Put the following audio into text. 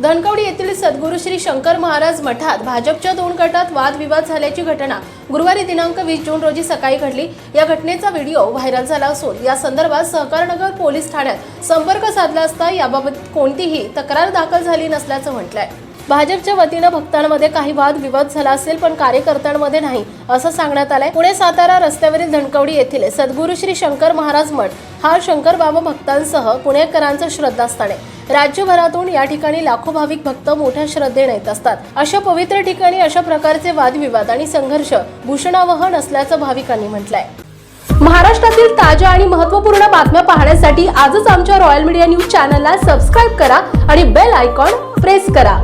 धनकवडी येथील सद्गुरू श्री शंकर महाराज मठात भाजपच्या दोन गटात वादविवाद झाल्याची घटना गुरुवारी दिनांक वीस जून रोजी सकाळी घडली. या घटनेचा व्हिडिओ व्हायरल झाला असून या संदर्भात सहकारनगर पोलीस ठाण्यात संपर्क साधला असता याबाबत कोणतीही तक्रार दाखल झाली नसल्याचं म्हटलंय. भाजपच्या वतीनं भक्तांमध्ये काही वाद विवाद झाला असेल पण कार्यकर्त्यांमध्ये नाही असं सांगण्यात आलंय. पुणे सातारा रस्त्यावरील धनकवडी येथील सद्गुरू श्री शंकर महाराज मठ हा शंकर बाबा भक्तांसह पुणेकरांचं श्रद्धास्थान आहे. राज्यभरातून या ठिकाणी लाखो भाविक भक्त मोठ्या श्रद्धेने येत असतात. अशा पवित्र ठिकाणी अशा प्रकारचे वादविवाद आणि संघर्ष भूषणावह नसल्याचं भाविकांनी म्हटलंय. महाराष्ट्रातील ताज्या आणि महत्त्वपूर्ण बातम्या पाहण्यासाठी आजच आमच्या रॉयल मीडिया न्यूज चॅनलला सबस्क्राईब करा आणि बेल आयकॉन प्रेस करा.